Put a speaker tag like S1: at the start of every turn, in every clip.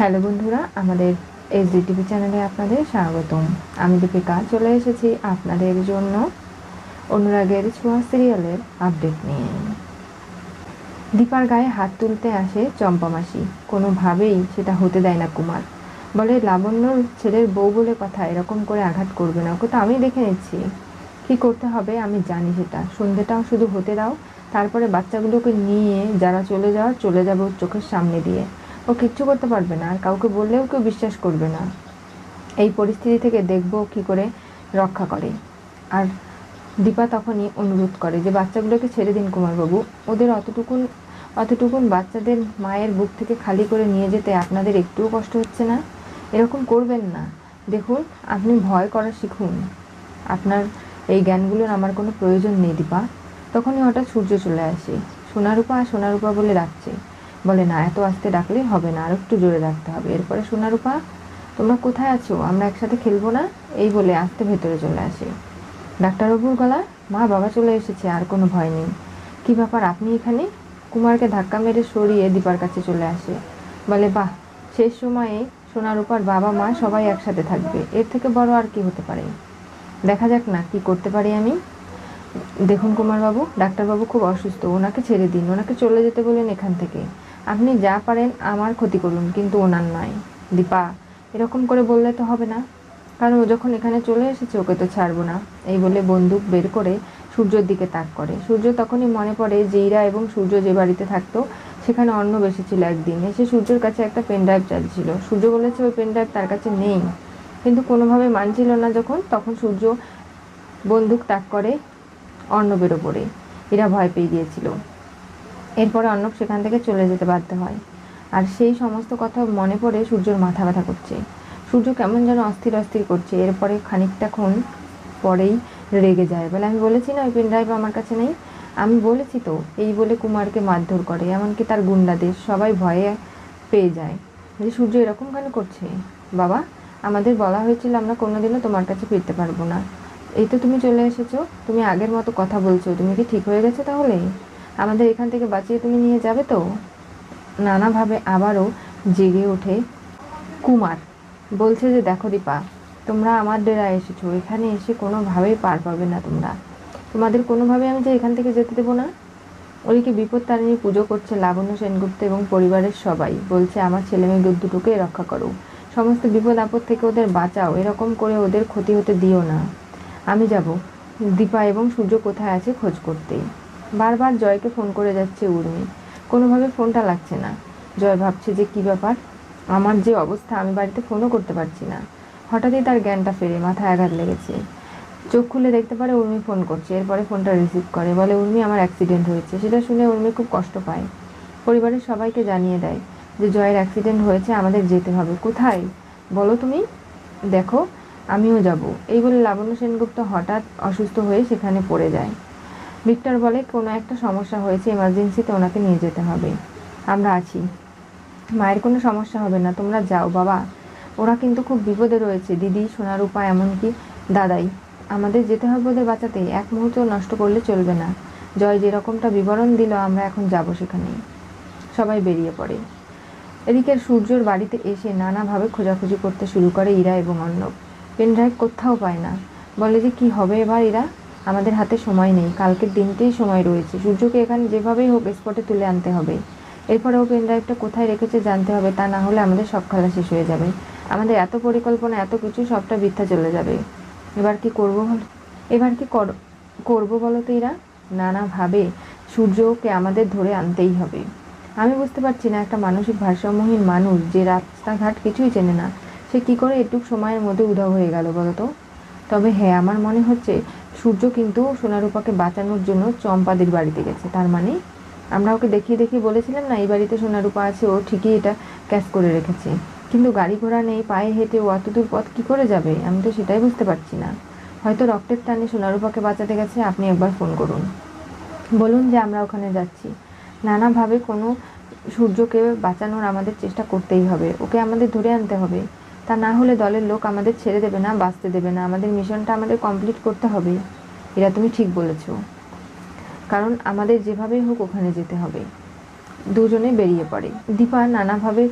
S1: Hello বন্ধুরা, আমাদের SD TV চ্যানেলে আপনাদের স্বাগতম। আমি দীপিকা, চলে এসেছি আপনাদের জন্য অনুরাগের ছোঁয়া সিরিয়ালের আপডেট নিয়ে। দীপার গায়ে হাত তুলতে আসে চম্পা মাসি। কোনোভাবেই সেটা হতে দেয় না কুমার। বলে লাবণ্যর ছেলের বউ বলে কথা, এরকম করে আঘাত করবে না। ওকে তো আমি দেখে নিচ্ছি। কি করতে হবে? আমি জানি সেটা। সন্ধ্যেটাও শুধু হতে দাও। তারপরে বাচ্চাগুলোকে নিয়ে যারা চলে যাওয়ার, চলে যাব চোখের সামনে দিয়ে। ও কিচ্ছু করতে পারবে না, আর কাউকে বললেও কেউ বিশ্বাস করবে না। এই পরিস্থিতি থেকে দেখব কি করে রক্ষা করে। আর দীপা তখনই অনুরোধ করে যে বাচ্চাগুলোকে ছেড়ে দিন কুমারবাবু। ওদের অতটুকুন অতটুকুন বাচ্চাদের মায়ের বুক থেকে খালি করে নিয়ে যেতে আপনাদের একটুও কষ্ট হচ্ছে না? এরকম করবেন না। দেখুন, আপনি ভয় করা শিখুন। আপনার এই জ্ঞানগুলোর আমার কোনো প্রয়োজন নেই দীপা। তখনই হঠাৎ সূর্য চলে আসে। সোনারূপা আর সোনারূপা বলে ডাকছে। বলে, না, এত আস্তে ডাকলে হবে না আর একটু জোরে ডাকতে হবে। এরপরে সোনারূপা, তোমরা কোথায় আছো? আমরা একসাথে খেলব না? এই বলে আস্তে ভেতরে চলে আসে। ডাক্তারবাবুর গলা মা, বাবা চলে এসেছে, আর কোনো ভয় নেই। কি ব্যাপার, আপনি এখানে? কুমারকে ধাক্কা মেরে সরিয়ে দীপার কাছে চলে আসে। বলে, বাহ, শেষ সময়ে সোনারূপার বাবা মা সবাই একসাথে থাকবে। এর থেকে বড় আর কি হতে পারে? দেখা যাক না, কি করতে পারি আমি? দেখুন কুমারবাবু, ডাক্তারবাবু খুব অসুস্থ। ওনাকে ছেড়ে দিন, ওনাকে চলে যেতে বলেন এখান থেকে। আপনি যা পারেন আমার ক্ষতি করুন, কিন্তু ওনার নয়। দীপা, এরকম করে বললে তো হবে না। কারণ ও যখন এখানে চলে এসেছে, ওকে তো ছাড়বো না। এই বলে বন্দুক বের করে সূর্যর দিকে তাক করে। সূর্য তখনই মনে পড়ে যে ইরা এবং সূর্য যে বাড়িতে থাকতো, সেখানে অন্ন বেসেছিল একদিন। এসে সূর্যের কাছে একটা পেন ড্রাইভ চাইছিল সূর্য বলেছে, ওই পেন ড্রাইভ তার কাছে নেই। কিন্তু কোনোভাবে মানছিল না যখন, তখন সূর্য বন্দুক তাক করে অর্ণবের ওপরে। এরা ভয় পেয়ে গিয়েছিল। এরপরে অর্ণব সেখান থেকে চলে যেতে বাধ্য হয়। আর সেই সমস্ত কথা মনে পড়ে সূর্যর মাথা ব্যথা করছে। সূর্য কেমন যেন অস্থির অস্থির করছে। এরপরে খানিকটাক্ষণ পরেই রেগে যায়। বলে, আমি বলেছি না, ওই পেন ড্রাইভ আমার কাছে নেই। আমি বলেছি তো, এই বলে কুমারকে মারধর করে। এমনকি তার গুন্ডাদের সবাই ভয়ে পেয়ে যায়। যে, সূর্য এরকম কেন করছে? বাবা, আমাদের বলা হয়েছিল আমরা কোনোদিনও তোমার কাছে ফিরতে পারব না। এই তো তুমি চলে এসেছ। তুমি আগের মতো কথা বলছো। তুমি কি ঠিক হয়ে গেছে তাহলে? আমাদের এখান থেকে বাঁচিয়ে তুমি নিয়ে যাবে তো? নানাভাবে আবারও জেগে ওঠে কুমার। বলছে যে, দেখো দীপা, তোমরা আমার ডেরায় এসেছ। এখানে এসে কোনোভাবেই পার পাবে না তোমরা। তোমাদের কোনোভাবে আমি যে এখান থেকে যেতে দেবো না? ওদিকে বিপদ তারিণী পুজো করছে লাবণ্য সেনগুপ্ত এবং পরিবারের সবাই। বলছে, আমার ছেলে মেয়ে দুটোকে রক্ষা করো। সমস্ত বিপদ আপদ থেকে ওদের বাঁচাও। এরকম করে ওদের ক্ষতি হতে দিও না। আমি যাব। দীপা এবং সূর্য কোথায় আছে খোঁজ করতে। বারবার জয়কে ফোন করে যাচ্ছে উর্মি। কোনোভাবে ফোনটা লাগছে না। জয় ভাবছে যে কি ব্যাপার? আমার যে অবস্থা, আমি বাড়িতে ফোনও করতে পারছি না। হঠাৎই তার জ্ঞানটা ফেরে, মাথায় আঘাত লেগেছে। চোখ খুলে দেখতে পারে উর্মি ফোন করছে, এরপরে ফোনটা রিসিভ করে। বলে, উর্মি, আমার অ্যাক্সিডেন্ট হয়েছে। সেটা শুনে উর্মি খুব কষ্ট পায়। পরিবারের সবাইকে জানিয়ে দেয় যে, জয়ের অ্যাক্সিডেন্ট হয়েছে, আমাদের যেতে হবে। কোথায়? বলো তুমি। দেখো, আমিও যাব। এই বলে লাবণ্য সেনগুপ্ত হঠাৎ অসুস্থ হয়ে সেখানে পড়ে যায়। ভিক্টর বলে, কোনো একটা সমস্যা হয়েছে এমার্জেন্সিতে ওনাকে নিয়ে যেতে হবে। আমরা আছি। মায়ের কোনো সমস্যা হবে না, তোমরা যাও, বাবা। ওরা কিন্তু খুব বিপদে রয়েছে, দিদি সোনার উপায় এমনকি দাদাই। আমাদের যেতে হবে ওদের বাঁচাতে, এক মুহূর্ত নষ্ট করলে চলবে না। জয় যেরকমটা বিবরণ দিল, আমরা এখন যাব সেখানেই। সবাই বেরিয়ে পড়ে। এদিকে সূর্যর বাড়িতে এসে নানাভাবে খোঁজাখুঁজি করতে শুরু করে ইরা এবং অর্ণব। পেনড্রাইভ কোথাও পায় না। বলে যে, কি হবে এবার ইরা? আমাদের হাতে সময় নেই। কালকের দিনতেই সময় রয়েছে। সূর্যকে এখানে যেভাবেই হোক স্পটে তুলে আনতে হবে। এরপরে ও পেনড্রাইভটা কোথায় রেখেছে জানতে হবে, তা না হলে আমাদের সব খেলা শেষ হয়ে যাবে। আমাদের এত পরিকল্পনা, এত কিছু, সবটা বৃথা চলে যাবে। এবার কি করব এবার কি কর, করব বলো তো এরা নানাভাবে সূর্যকে আমাদের ধরে আনতেই হবে। আমি বুঝতে পারছি না, একটা মানসিক ভারসাম্যহীন মানুষ যে রাস্তাঘাট কিছুই চেনে না, সে কি করে এটুক সময়ের মধ্যে উধাও হয়ে গেল বলো তো? তবে হ্যাঁ আমার মনে হচ্ছে সূর্য কিন্তু সোনারূপাকে বাঁচানোর জন্য চম্পাদের বাড়িতে গেছে। তার মানে আমরা ওকে দেখিয়ে দেখিয়ে বলেছিলাম, না, এই বাড়িতে সোনারূপা আছে, ও ঠিকই এটা ক্যাশ করে রেখেছে। কিন্তু গাড়ি ঘোড়া নেই, পায়ে হেঁটে ও অতদূর পথ কী করে যাবে? আমি তো সেটাই বুঝতে পারছি না। হয়তো রক্তের টানে সোনারূপাকে বাঁচাতে গেছে, আপনি একবার ফোন করুন। বলুন যে আমরা ওখানে যাচ্ছি। নানাভাবে কোনো সূর্যকে বাঁচানোর আমাদের চেষ্টা করতেই হবে। ওকে আমাদের ধরে আনতে হবে। তা না হলে দলের লোক আমাদের ছেড়ে দেবে না, বাঁচতে দেবে না। আমাদের মিশনটা আমাদের কমপ্লিট করতে হবে। এরা তুমি ঠিক বলেছ। কারণ আমাদের যেভাবেই হোক ওখানে যেতে হবে। দুজনে বেরিয়ে পড়ে। দীপা নানাভাবে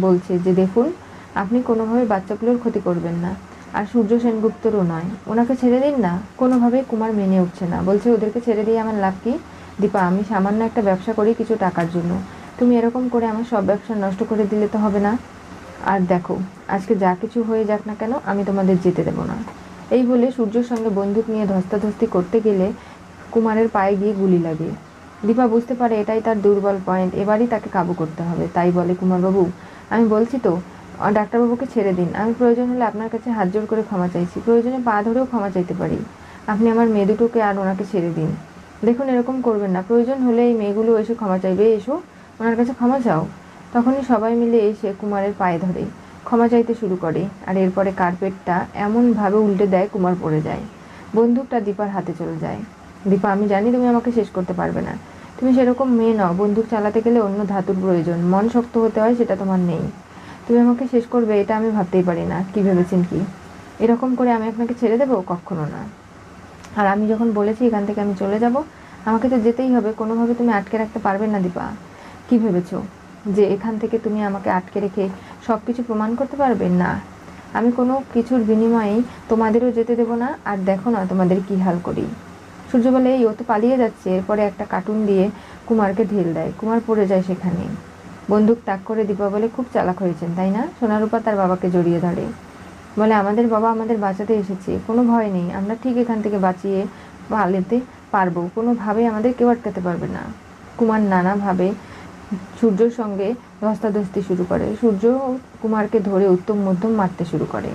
S1: বলছে যে, দেখুন, আপনি কোনোভাবে বাচ্চাগুলোর ক্ষতি করবেন না। আর সূর্য সেনগুপ্তরও নয়। ওনাকে ছেড়ে দিন না। কোনোভাবেই কুমার মেনে উঠছে না। বলছে, ওদেরকে ছেড়ে দিয়ে আমার লাভ কি? দীপা, আমি সামান্য একটা ব্যবসা করি কিছু টাকার জন্য। তুমি এরকম করে আমার সব ব্যবসা নষ্ট করে দিলে তো হবে না? আর দেখো, আজকে যা কিছু হয়ে যাক না কেন, আমি তোমাদের যেতে দেবো না। এই বলে সূর্যর সঙ্গে বন্দুক নিয়ে ধস্তাধস্তি করতে গেলে কুমারের পায়ে গিয়ে গুলি লাগে। দীপা বুঝতে পারে এটাই তার দুর্বল পয়েন্ট এবারই তাকে কাবু করতে হবে। তাই বলে, কুমারবাবু, আমি বলছি তো ডাক্তারবাবুকে ছেড়ে দিন। আমি প্রয়োজন হলে আপনার কাছে হাত জোর করে ক্ষমা চাইছি। প্রয়োজনে পা ধরেও ক্ষমা চাইতে পারি। আপনি আমার মেয়ে দুটোকে আর ওনাকে ছেড়ে দিন। দেখুন, এরকম করবেন না। প্রয়োজন হলে এই মেয়েগুলো এসে ক্ষমা চাইবে। এসো, ওনার কাছে ক্ষমা চাও। তখনই সবাই মিলে এসে কুমারের পায়ে ধরে, ক্ষমা চাইতে শুরু করে আর এরপরে কার্পেটটা এমনভাবে উল্টে দেয় কুমার পড়ে যায়। বন্দুকটা দীপার হাতে চলে যায়। দীপা, আমি জানি তুমি আমাকে শেষ করতে পারবে না। তুমি সেরকম মেয়ে নও, বন্দুক চালাতে গেলে অন্য ধাতুর প্রয়োজন। মন শক্ত হতে হয়, সেটা তোমার নেই। তুমি আমাকে শেষ করবে, এটা আমি ভাবতেই পারি না। কি ভেবেছেন কি? এরকম করে আমি আপনাকে ছেড়ে দেবো? কখনো না। আর আমি যখন বলেছি এখান থেকে আমি চলে যাব, আমাকে তো যেতেই হবে। কোনোভাবে তুমি আটকে রাখতে পারবে না দীপা। কি ভেবেছো? যে এখান থেকে তুমি আমাকে আটকে রেখে সব কিছু প্রমাণ করতে পারবে? না। আমি কোনো কিছুর বিনিময়েই তোমাদেরও যেতে দেবো না, আর দেখো না তোমাদের কি হাল করি। সূর্য বলে এই ও তো পালিয়ে যাচ্ছে, এরপরে একটা কার্টুন দিয়ে কুমারকে ঢেল দেয়। কুমার পড়ে যায় সেখানে। বন্দুক তাক করে দীপা বলে, খুব চালাক হয়েছেন, তাই না? সোনারূপা তার বাবাকে জড়িয়ে ধরে। বলে, আমাদের বাবা আমাদের বাঁচাতে এসেছে, কোনো ভয় নেই, আমরা ঠিক এখান থেকে বাঁচিয়ে পালাতে পারব। কোনোভাবে আমাদের কেউ আটকাতে পারবে না। কুমার নানাভাবে সূর্যর সঙ্গে ধস্তাধস্তি শুরু করে। সূর্য কুমারকে ধরে উত্তম মধ্যম মারতে শুরু করে।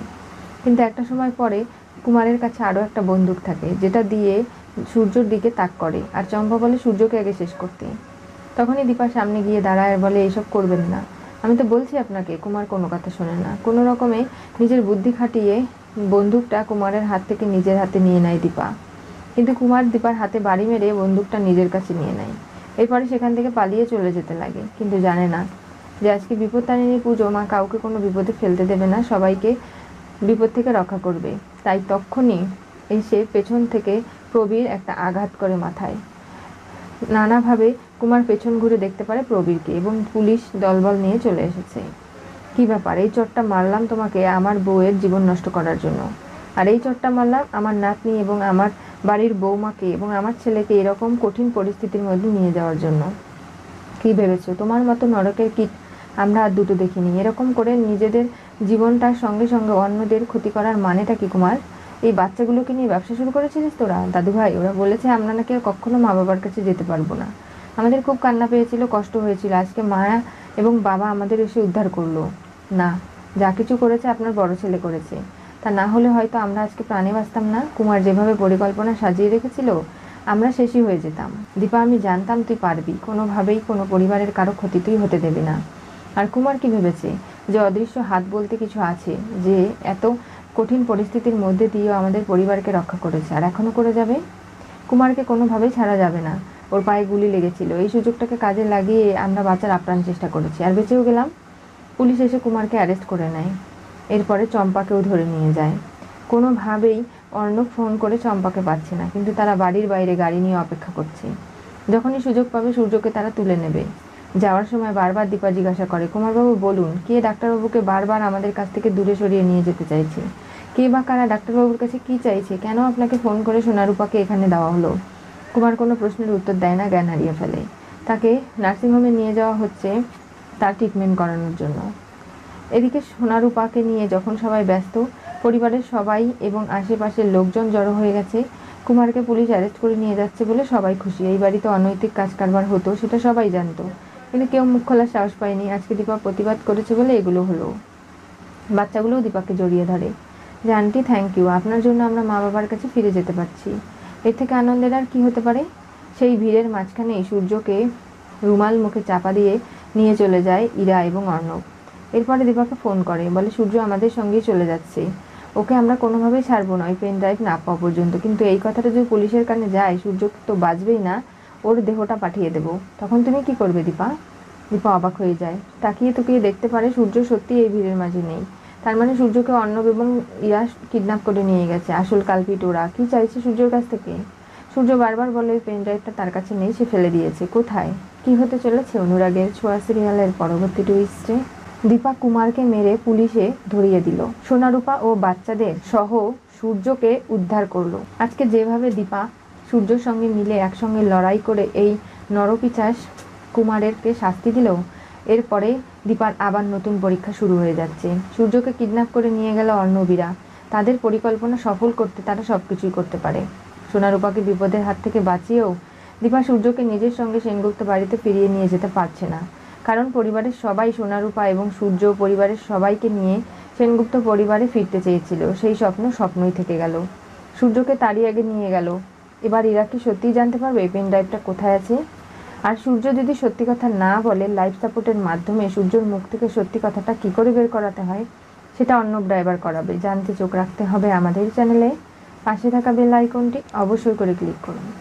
S1: কিন্তু একটা সময় পরে কুমারের কাছে আরও একটা বন্দুক থাকে, যেটা দিয়ে সূর্যর দিকে তাক করে আর চম্পা বলে, সূর্যকে আগে শেষ করতে। তখনই দীপা সামনে গিয়ে দাঁড়ায় বলে, এইসব করবেন না। আমি তো বলছি আপনাকে, কুমার কোনো কথা শোনে না। কোনো রকমে নিজের বুদ্ধি খাটিয়ে বন্দুকটা কুমারের হাত থেকে নিজের হাতে নিয়ে নেয় দীপা। কিন্তু কুমার দীপার হাতে বাড়ি মেরে বন্দুকটা নিজের কাছে নিয়ে নেয়। এরপরে সেখান থেকে পালিয়ে চলে যেতে লাগে। কিন্তু জানে না যে আজকে বিপত্তারিণী পুজো, মা কাউকে কোনো বিপদে ফেলতে দেবে না, সবাইকে বিপদ থেকে রক্ষা করবে। তাই তখনই এসে পেছন থেকে প্রবীর একটা আঘাত করে মাথায়। নানাভাবে কুমার পেছন ঘুরে দেখতে পারে প্রবীরকে এবং পুলিশ দলবল নিয়ে চলে এসেছে। কি ব্যাপার? এই চটটা মারলাম তোমাকে আমার বউয়ের জীবন নষ্ট করার জন্য। আর এই চটটা মারলাম আমার নাতনি এবং আমার বাড়ির বৌমাকে এবং আমার ছেলেকে এরকম কঠিন পরিস্থিতির মধ্যে নিয়ে যাওয়ার জন্য। কি ভেবেছো? তোমার মতো নরকের কীট আমরা আর দুটো দেখিনি। এরকম করে নিজেদের জীবনটার সঙ্গে সঙ্গে অন্যদের ক্ষতি করার মানেটা কি কুমার? এই বাচ্চাগুলোকে নিয়ে ব্যবসা শুরু করেছিলিস তোরা? দাদু ভাই ওরা বলেছে আমরা নাকি কখনো মা বাবার কাছে যেতে পারব না। আমাদের খুব কান্না পেয়েছিল, কষ্ট হয়েছিল। আজকে মায়া এবং বাবা আমাদের এসে উদ্ধার করল। না, যা কিছু করেছে আপনার বড় ছেলে করেছে। তা না হলে হয়তো আমরা আজকে প্রাণে বাঁচতাম না। কুমার যেভাবে পরিকল্পনা সাজিয়ে রেখেছিল, আমরা শেষই হয়ে যেতাম। দীপা, আমি জানতাম তুই পারবি। কোনোভাবেই কোনো পরিবারের কারও ক্ষতি তুই হতে দেবে না। আর কুমার কি ভেবেছে? যে অদৃশ্য হাত বলতে কিছু আছে, যে এত কঠিন পরিস্থিতির মধ্যে দিয়েও আমাদের পরিবারকে রক্ষা করেছে। আর এখনও করে যাবে? কুমারকে কোনোভাবেই ছাড়া যাবে না। ওর পায়ে গুলি লেগেছিল। এই সুযোগটাকে কাজে লাগিয়ে আমরা বাঁচার আপ্রাণ চেষ্টা করেছি। আর বেঁচেও গেলাম। পুলিশ এসে কুমারকে অ্যারেস্ট করে নেয়। এরপরে চম্পাকেও ধরে নিয়ে যায়। কোনোভাবেই অর্ণব ফোন করে চম্পাকে পাচ্ছে না, কিন্তু তারা বাড়ির বাইরে গাড়ি নিয়ে অপেক্ষা করছে। যখনই সুযোগ পাবে সূর্যকে তারা তুলে নেবে। যাওয়ার সময় বারবার দীপা জিজ্ঞাসা করে, কুমারবাবু, বলুন, কে ডাক্তারবাবুকে বারবার আমাদের কাছ থেকে দূরে সরিয়ে নিয়ে যেতে চাইছে? কে বা কারা ডাক্তারবাবুর কাছে কি চাইছে? কেন আপনাকে ফোন করে সোনারূপাকে এখানে দেওয়া হলো? কুমার কোনো প্রশ্নের উত্তর দেয় না, জ্ঞান হারিয়ে ফেলে। তাকে নার্সিংহোমে নিয়ে যাওয়া হচ্ছে তার ট্রিটমেন্ট করানোর জন্য। এদিকে সোনারূপাকে নিয়ে যখন সবাই ব্যস্ত, পরিবারের সবাই এবং আশেপাশের লোকজন জড়ো হয়ে গেছে, কুমারকে পুলিশ অ্যারেস্ট করে নিয়ে যাচ্ছে বলে সবাই খুশি। এই বাড়িতে অনৈতিক কাজ কারবার হতো, সেটা সবাই জানতো। কিন্তু কেউ মুখ খোলার সাহস পায়নি। আজকে দীপা প্রতিবাদ করেছে বলে এগুলো হলো। বাচ্চাগুলোও দীপাকে জড়িয়ে ধরে। যে, আন্টি থ্যাংক ইউ আপনার জন্য আমরা মা বাবার কাছে ফিরে যেতে পারছি। এর থেকে আনন্দের আর কি হতে পারে? সেই ভিড়ের মাঝখানেই সূর্যকে রুমাল মুখে চাপা দিয়ে নিয়ে চলে যায় ইরা এবং অর্ণব। এরপরে দীপাকে ফোন করে, বলে, সূর্য আমাদের সঙ্গেই চলে যাচ্ছে। ওকে আমরা কোনোভাবেই ছাড়বো না, ওই পেন ড্রাইভ না পাওয়া পর্যন্ত। কিন্তু এই কথাটা যদি পুলিশের কানে যায়, সূর্য তো বাঁচবেই না, ওর দেহটা পাঠিয়ে দেবো। তখন তুমি কি করবে, দীপা? দীপা অবাক হয়ে যায়। তাকিয়ে তুকিয়ে দেখতে পারে সূর্য সত্যি এই ভিড়ের মাঝে নেই। তার মানে সূর্যকে অর্ণব এবং ইয়া কিডন্যাপ করে নিয়ে গেছে। আসল কালপিট ওরা। কী চাইছে সূর্যের কাছ থেকে? সূর্য বারবার বলে ওই পেন ড্রাইভটা তার কাছে নেই, সে ফেলে দিয়েছে। কোথায়? কি হতে চলেছে অনুরাগের ছোঁয়া সিরিয়ালের পরবর্তী টুইস্টে দীপা কুমারকে মেরে পুলিশে ধরিয়ে দিল। সোনারূপা ও বাচ্চাদের সহ সূর্যকে উদ্ধার করল। আজকে যেভাবে দীপা সূর্যর সঙ্গে মিলে একসঙ্গে লড়াই করে এই নরপিচাস কুমারেরকে শাস্তি দিল, এরপরে দীপার আবার নতুন পরীক্ষা শুরু হয়ে যাচ্ছে। সূর্যকে কিডন্যাপ করে নিয়ে গেল অর্ণবীরা। তাদের পরিকল্পনা সফল করতে তারা সব কিছুই করতে পারে। সোনারূপাকে বিপদের হাত থেকে বাঁচিয়েও দীপা সূর্যকে নিজের সঙ্গে সেনগুপ্ত বাড়িতে ফিরিয়ে নিয়ে যেতে পারছে না। কারণ পরিবারের সবাই সোনারূপা এবং সূর্য পরিবারের সবাইকে নিয়ে সেনগুপ্ত পরিবারে ফিরতে চেয়েছিল। সেই স্বপ্ন স্বপ্নই থেকে গেল। সূর্যকে তারই আগে নিয়ে গেল। এবার ইরা কি সত্যিই জানতে পারবে? পেন ড্রাইভটা কোথায় আছে? আর সূর্য যদি সত্যি কথা না বলে, লাইফ সাপোর্টের মাধ্যমে সূর্যর মুখ থেকে সত্যি কথাটা কি করে বের করাতে হয়, সেটা অন্য ড্রাইভার করাবে। জানতে চোখ রাখতে হবে আমাদের চ্যানেলে। পাশে থাকা বেল আইকনটি অবশ্যই করে ক্লিক করুন।